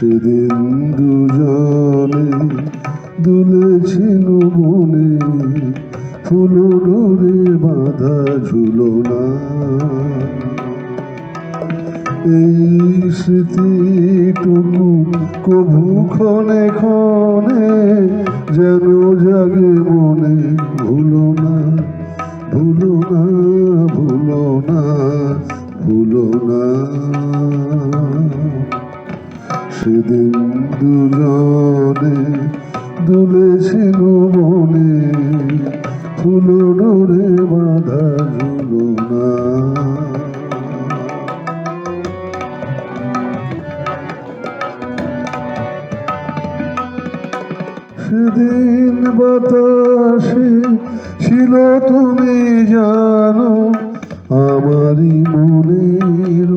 সেদিন দুজনে দুলেছিল বনে ফুল ডোরে বাঁধা ঝুলনা এই স্মৃতিটুকু কভু ক্ষণে ক্ষণে যেন জাগে মনে ভুলো না। সেদিন দুজনে দুলেছিল মনে ফুল ডোরে বাঁধা ঝুলো না। সেদিন বাতাসে ছিল তুমি জানো, আমারই মনের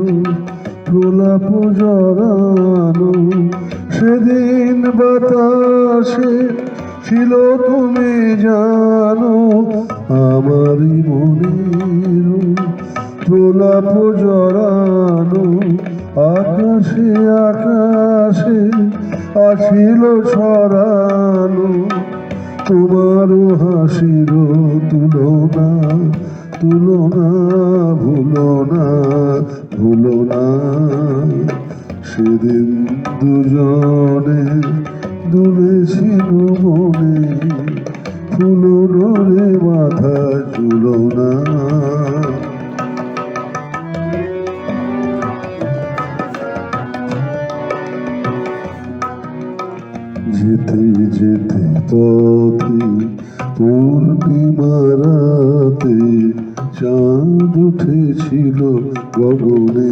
প্রলাপ জড়ানো সেদিন বাতাসে ছিল তুমি জানো আমারই মনের প্রলাপ জড়ানো আকাশে আকাশে আছিল ছড়ানো। তোমার হাসির তুলনা তুলনা ভুলো না ভুলো না। সেদিন দুজনে দূরে দুলেছিল মনে। ফুল ডোরে মাথা ঝুলো না। যেতে যেতে পথে পূর্ণিমারাতে চাঁদ উঠেছিল গগনে।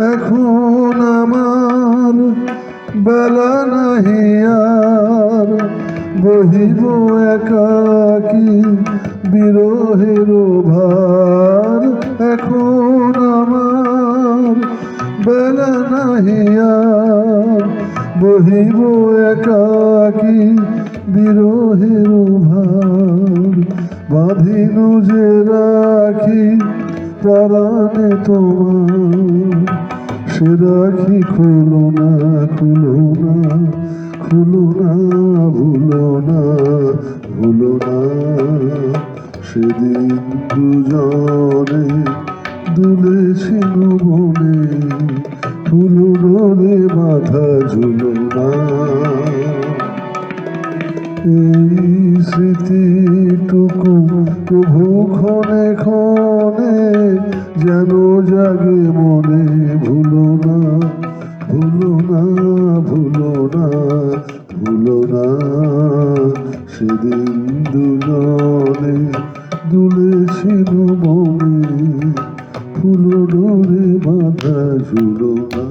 এখন আমার বেলা নাহি আর বহিব একাকি বিরহের ভার। এখন আমার বেলা নাহি আর বহিব একাকি বিরহের ভার। বাঁধিনু যে রাখি পরাণে তোমার রাখি খুলো না খুলো না খুলো না, ভুলো না ভুলো না। সেদিন দুজনে দুলেছিল বনে, ফুল ডোরে মাথা ঝুলো না। এই স্মৃতিটুকু প্রভু ক্ষণে ক্ষণে যেন জাগে মনে, ভুলো না ভুলো না ভুলো না ভুলো না। সেদিন দুজনে দুলেছিল মনে ফুলো ডোরে মাথা ঝুলো না।